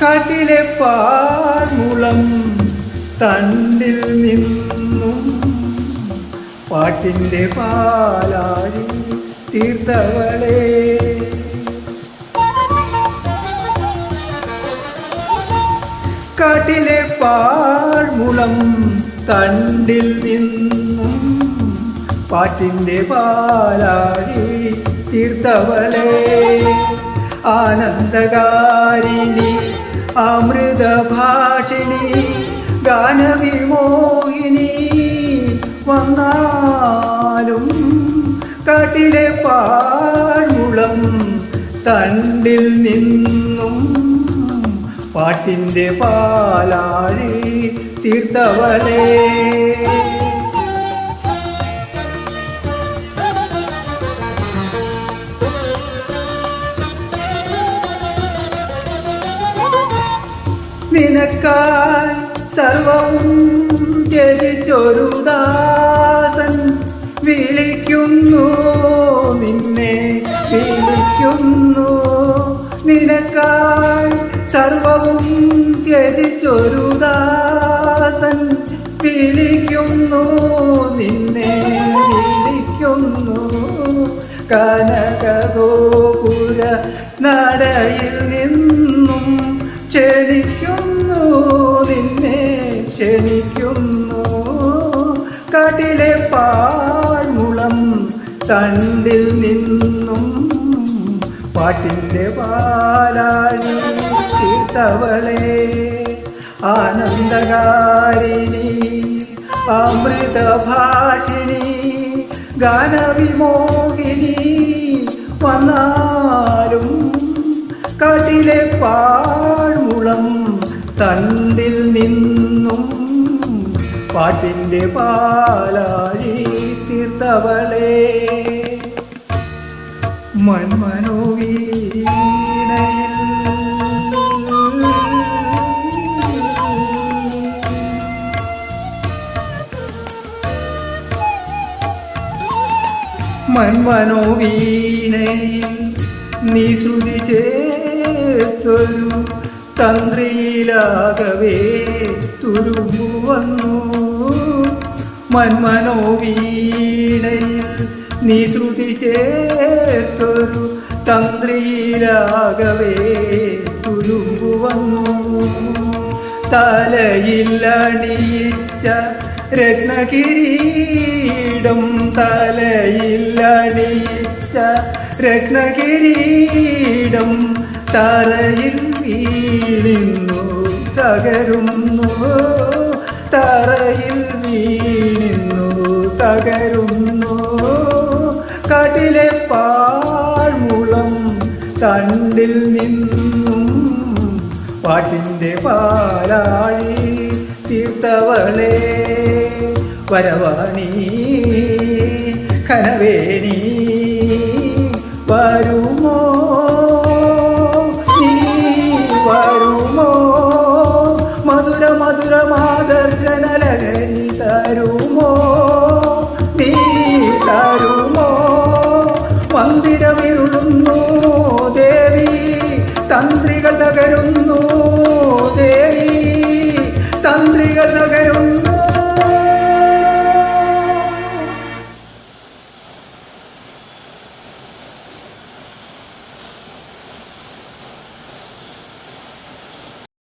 കാട്ടിലെ പാൽമുളം തണ്ടിൽ നിന്നും പാട്ടിന്റെ പാലാഴി തീർത്തവളേ. കാട്ടിലെ പാഴ്മുളം തണ്ടിൽ നിന്നും പാട്ടിന്റെ പാലാഴി തീർത്തവളെ. ആനന്ദകാരിണി അമൃതഭാഷിണി ഗാനവിമോഹിനി വന്നാലും കാട്ടിലെ പാഴ്മുളം തണ്ടിൽ നിന്നും പാട്ടിന്റെ പാലാഴി തീർത്തവളേ. നിനക്കായി സർവവും ത്യജിച്ചൊരു വിളിക്കുന്നു നിന്നെ വിളിക്കുന്നു. നിനക്കായി സർവവും ത്യജിച്ചൊരു വിളിക്കുന്നു നിന്നെ വിളിക്കുന്നു. കനകഗോപുര നടയിൽ നിന്നും ക്ഷണിക്കുന്നു നിന്നെ ക്ഷണിക്കുന്നു. കാട്ടിലെ പാഴ്മുളം തണ്ടിൽ നിന്നും പാട്ടിന്റെ പാലാഴി തീർത്തവളെ ആനന്ദകാരിണി അമൃതഭാഷിണി ഗാനവിമോഹിനി വന്നാലും കാട്ടിലെ പാഴ്മുളം തണ്ടിൽ നിന്നും പാട്ടിന്റെ പാലാഴി തീർത്തവളെ. മന്മനോവീണയിൽ മന്മനോവീണയിൽ നീ ശ്രുതി ചേർത്തൊരു തന്ത്രിയിലാകവേ തുരുമ്പു വന്നു മന്മനോവീണയിൽ നീ ശ്രുതി ചേർത്തൊരു തന്ത്രിയിലാകവേ തുരുമ്പു വന്നു തലയില്ലണിയിച്ച രത്നഗിരീടും രത്നകിരീടം രത്നഗിരീടും തറയിൽ വീഴുന്നു തകരുന്നു. തറയിൽ വീഴുന്നു തകരുന്നു. കടിലെ പാഴ്മുളം തണ്ടിൽ നിന്നും പാട്ടിന്റെ പാലാഴി തീർത്തവളെ വരവാണി കനവേണി വരുമോ? cantar